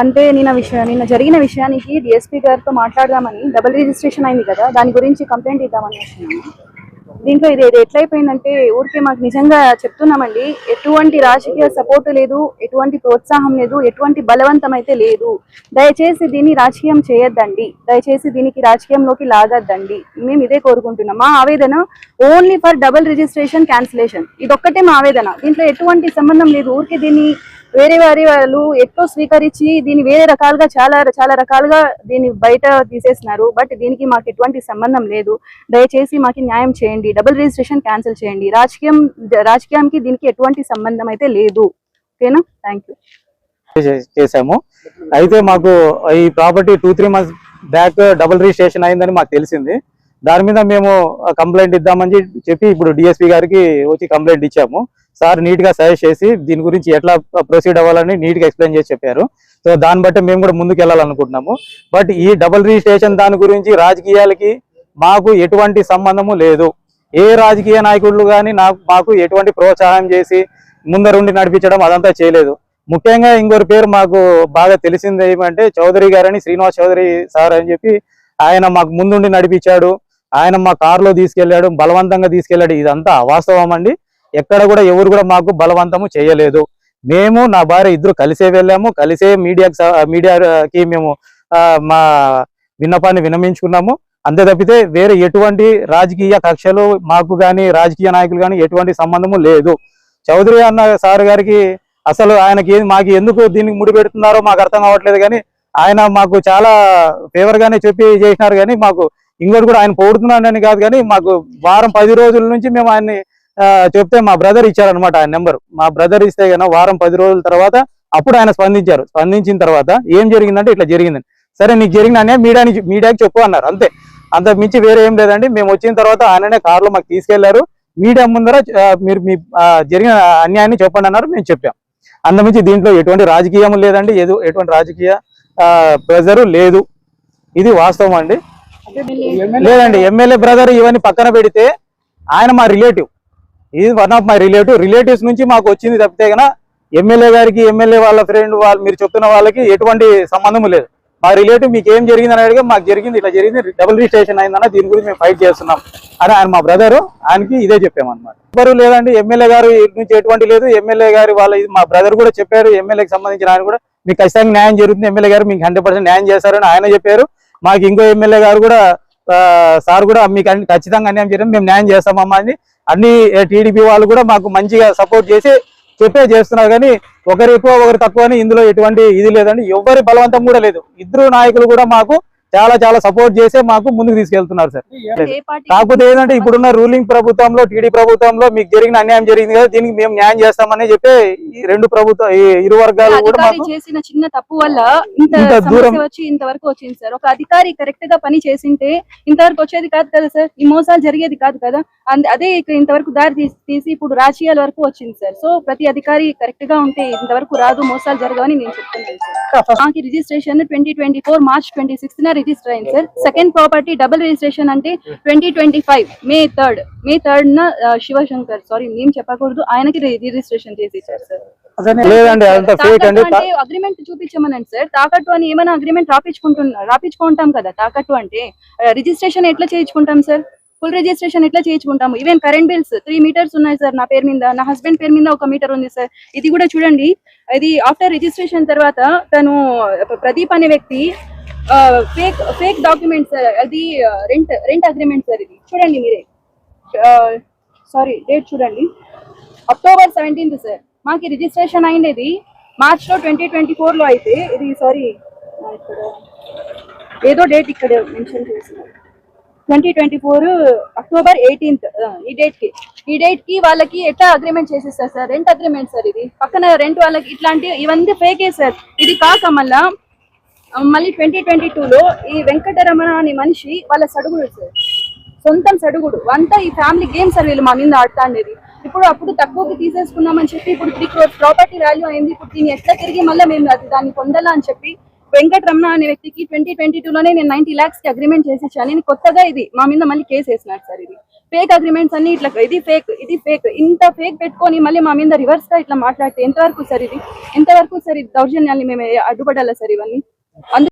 అంటే నిన్న విషయం నిన్న జరిగిన విషయానికి డిఎస్పీ గారితో మాట్లాడదామని డబుల్ రిజిస్ట్రేషన్ అయింది కదా దాని గురించి కంప్లైంట్ ఇద్దామని వచ్చినాము. దీంట్లో ఇది ఇది ఎట్లయిపోయిందంటే ఊరికే మాకు నిజంగా చెప్తున్నామండి ఎటువంటి రాజకీయ సపోర్ట్ లేదు ఎటువంటి ప్రోత్సాహం లేదు ఎటువంటి బలవంతం అయితే లేదు. దయచేసి దీన్ని రాజకీయం చేయొద్దండి. దయచేసి దీనికి రాజకీయంలోకి లాగద్దండి. మేము ఇదే కోరుకుంటున్నాం. మా ఆవేదన only for double registration cancellation. ఇదొక్కటే మా ఆవేదన. దీంట్లో ఎటువంటి సంబంధం లేదు. ఊరికే దీన్ని వేరే వారి వాళ్ళు ఎట్లో స్వీకరించి దీన్ని వేరే రకాలుగా చాలా చాలా రకాలుగా దీన్ని బయట తీసేసినారు. బట్ దీనికి మాకు ఎటువంటి సంబంధం లేదు. దయచేసి మాకు న్యాయం చేయండి. డబుల్ రిజిస్ట్రేషన్ క్యాన్సిల్ చేయండి. రాజకీయం రాజకీయానికి దీనికి ఎటువంటి సంబంధం అయితే లేదు. ఓకేనా? థ్యాంక్ యూ అయితే మాకు ఈ property two three months back double registration అయిందని మాకు తెలిసింది. దాని మీద మేము కంప్లైంట్ ఇద్దామని చెప్పి- చెప్పి ఇప్పుడు డిఎస్పీ గారికి వచ్చి కంప్లైంట్ ఇచ్చాము. సార్ నీట్గా సజెస్ట్ చేసి దీని గురించి ఎట్లా ప్రొసీడ్ అవ్వాలని నీట్గా ఎక్స్ప్లెయిన్ చేసి చెప్పారు. సో దాన్ని బట్టి మేము కూడా ముందుకు వెళ్ళాలనుకుంటున్నాము బట్ ఈ డబుల్ రిజిస్ట్రేషన్ దాని గురించి రాజకీయాలకి మాకు ఎటువంటి సంబంధము లేదు. ఏ రాజకీయ నాయకులు కానీ నాకు మాకు ఎటువంటి ప్రోత్సాహం చేసి ముందరుండి నడిపించడం అదంతా చేయలేదు. ముఖ్యంగా ఇంకొకరి పేరు మాకు బాగా తెలిసింది ఏమంటే చౌదరి గారని శ్రీనివాస్ చౌదరి సార్ అని చెప్పి ఆయన మాకు ముందుండి నడిపించాడు. ఆయన మా కారులో తీసుకెళ్ళాడు బలవంతంగా తీసుకెళ్ళాడు ఇదంతా అవాస్తవం అండి. ఎక్కడ కూడా ఎవరు కూడా మాకు బలవంతము చేయలేదు. మేము నా భార్య ఇద్దరు కలిసే వెళ్ళాము కలిసే మీడియాకి మీడియాకి మేము మా విన్నపాన్ని విన్నమించుకున్నాము అంతే తప్పితే వేరే ఎటువంటి రాజకీయ కక్షలు మాకు కానీ రాజకీయ నాయకులు కానీ ఎటువంటి సంబంధము లేదు. చౌదరి అన్న సార్ గారికి అసలు ఆయనకి మాకు ఎందుకు దీనికి ముడిపెడుతున్నారో మాకు అర్థం కావట్లేదు కానీ ఆయన మాకు చాలా ఫేవర్ గానే చెప్పి చేసినారు కానీ మాకు ఇంకోటి కూడా ఆయన పోడుతున్నాడని కాదు కానీ మాకు వారం పది రోజుల నుంచి మేము ఆయన్ని చెప్తే మా బ్రదర్ ఇచ్చారనమాట ఆయన నెంబర్. మా బ్రదర్ ఇస్తే గన వారం పది రోజుల తర్వాత అప్పుడు ఆయన స్పందించారు. స్పందించిన తర్వాత ఏం జరిగిందంటే ఇట్లా జరిగిందని సరే నీకు జరిగిన అనే మీడియాని మీడియాకి చెప్పు అన్నారు. అంతే. అంత మించి వేరే ఏం లేదండి. మేము వచ్చిన తర్వాత ఆయననే కారులో మాకు తీసుకెళ్ళారు. మీడియా ముందర మీరు మీ జరిగిన అన్యాయాన్ని చెప్పండి అన్నారు. మేము చెప్పాం. అంతమించి దీంట్లో ఎటువంటి రాజకీయం లేదండి. ఏదో ఎటువంటి రాజకీయ ప్రెజరు లేదు. ఇది వాస్తవం అండి. లేదండి. ఎమ్మెల్యే బ్రదర్ ఇవన్నీ పక్కన పెడితే ఆయన మా రిలేటివ్. ఇది one of my relative relatives నుంచి మాకు వచ్చింది తప్పితే కనుక ఎమ్మెల్యే గారికి ఎమ్మెల్యే వాళ్ళ ఫ్రెండ్ వాళ్ళు మీరు చెప్తున్న వాళ్ళకి ఎటువంటి సంబంధం లేదు. మా రిలేటివ్ మీకు ఏం జరిగిందని అడిగే మాకు జరిగింది ఇట్లా జరిగింది డబుల్ రిజిస్ట్రేషన్ అయిందన్న దీని గురించి మేము ఫైట్ చేస్తున్నాం అని ఆయన మా బ్రదర్ ఆయనకి ఇదే చెప్పామన్నమాట. ఎవరు లేదండి ఎమ్మెల్యే గారు నుంచి ఎటువంటి లేదు ఎమ్మెల్యే గారి వాళ్ళ ఇది మా బ్రదర్ కూడా చెప్పారు ఎమ్మెల్యేకి సంబంధించిన ఆయన కూడా మీకు ఖచ్చితంగా న్యాయం జరుగుతుంది ఎమ్మెల్యే గారు మీకు హండ్రెడ్ న్యాయం చేస్తారని ఆయన చెప్పారు. మాకు ఇంకో ఎమ్మెల్యే గారు కూడా సార్ కూడా మీకు ఖచ్చితంగా అన్యాయం చేయడం మేము న్యాయం చేస్తామమ్మా అని అన్ని టీడీపీ వాళ్ళు కూడా మాకు మంచిగా సపోర్ట్ చేసి చెప్పే చేస్తున్నారు కానీ ఒకరు ఎక్కువ ఒకరు తక్కువ అని ఇందులో ఎటువంటి ఇది లేదండి. ఎవరి బలవంతం కూడా లేదు. ఇద్దరు నాయకులు కూడా మాకు చాలా చాలా సపోర్ట్ చేసే మాకు ముందుకు తీసుకెళ్తున్నారు సార్. కాకపోతే ఏంటంటే ఇప్పుడున్న రూలింగ్ ప్రభుత్వంలో టీడీ ప్రభుత్వంలో మీకు జరిగిన అన్యాయం జరిగింది కదా దీనికి మేము న్యాయం చేస్తామని చెప్పి ఈ రెండు ప్రభుత్వ ఈ ఇరు వర్గాలు కూడా మాకు చేసిన చిన్న తప్పు వల్ల ఇంత దూరం- వచ్చి ఇంతవరకు వచ్చింది సార్. ఒక అధికారి కరెక్ట్గా పని చేసింటే ఇంతవరకు వచ్చేది కాదు కదా సార్. ఈ మోసాలు జరిగేది కాదు కదా. అంద- ఇంతవరకు దారి తీసి తీసి ఇప్పుడు రాజకీయాల వరకు వచ్చింది సార్. సో ప్రతి అధికారి కరెక్ట్గా ఉంటే ఇంతవరకు రాదు మోసాలు జరగవని నేను చెప్తున్నాను సార్. మాకు registration twenty twenty four March twenty sixth register అయింది sir second property double registration అంటే twenty twenty five May third May third న శివశంకర్ సారీ నేమ్ చెప్పకూడదు. ఆయనకి రిజిస్ట్రేషన్ చేసి ఇచ్చారు సార్ అగ్రిమెంట్ చూపించమనండి సార్ తాకట్టు అని ఏమైనా అగ్రిమెంట్ రాపించుకుంటున్నా రాపించుకుంటాం కదా తాకట్టు అంటే. రిజిస్ట్రేషన్ ఎట్లా చేయించుకుంటాం సార్ ఫుల్ రిజిస్ట్రేషన్ ఎట్లా చేయించుకుంటాము? Even current bills three meters ఉన్నాయి సార్ నా పేరు మీద. నా హస్బెండ్ పేరు మీద ఒక మీటర్ ఉంది సార్ ఇది కూడా చూడండి. ఇది ఆఫ్టర్ రిజిస్ట్రేషన్ తర్వాత తను ప్రదీప్ అనే వ్యక్తి ఫేక్ ఫేక్ డాక్యుమెంట్ సార్ అది రెంట్ రెంట్ అగ్రిమెంట్ సార్ ఇది. చూడండి మీరే. సారీ డేట్ చూడండి. అక్టోబర్ సెవెంటీన్త్ సార్ మాకు రిజిస్ట్రేషన్ అయింది. మార్చ్లో ట్వంటీ ట్వంటీ ఫోర్లో అయితే ఇది సారీ ఇక్కడ ఏదో డేట్ ఇక్కడ మెన్షన్ చేస్తున్నారు twenty twenty four October eighteenth ఈ డేట్కి. ఈ డేట్కి వాళ్ళకి ఎట్లా అగ్రిమెంట్ చేసేస్తారు సార్ రెంట్ అగ్రిమెంట్ సార్ ఇది. పక్కన రెంట్ వాళ్ళకి ఇట్లాంటి ఇవన్నీ ఫేకే సార్ ఇది కాక మళ్ళీ మళ్ళీ ట్వంటీ ట్వంటీ లో ఈ వెంకటరమణ అనే మనిషి వాళ్ళ సడుగుడు సార్. సొంతం సడుగుడు. అంతా ఈ ఫ్యామిలీ గేమ్ సార్ వీళ్ళు మా మీద ఆడుతా అనేది ఇప్పుడు అప్పుడు తక్కువకి తీసేసుకున్నామని చెప్పి ఇప్పుడు త్రీ క్రోర్స్ ప్రాపర్టీ వాల్యూ అయింది. ఇప్పుడు దీన్ని ఎట్లా తిరిగి మళ్ళీ మేము అది దాన్ని పొందాలా అని చెప్పి వెంకటరమణ అనే వ్యక్తికి ట్వంటీ ట్వంటీ లోనే నేను నైన్టీ ల్యాక్స్కి అగ్రిమెంట్ చేసేసాను. నేను కొత్తగా ఇది మా మీద మళ్ళీ కేసు వేసినాడు సార్ ఇది. ఫేక్ అగ్రిమెంట్స్ అన్ని ఇట్లా ఇది ఫేక్ ఇది ఫేక్ ఇంత ఫేక్ పెట్టుకొని మళ్ళీ మా మీద రివర్స్గా ఇట్లా మాట్లాడితే ఎంతవరకు సార్ ఇది? ఎంతవరకు సార్ ఇది దౌర్జన్యాన్ని మేము అడ్డుపడాలా సార్ ఇవన్నీ? అందు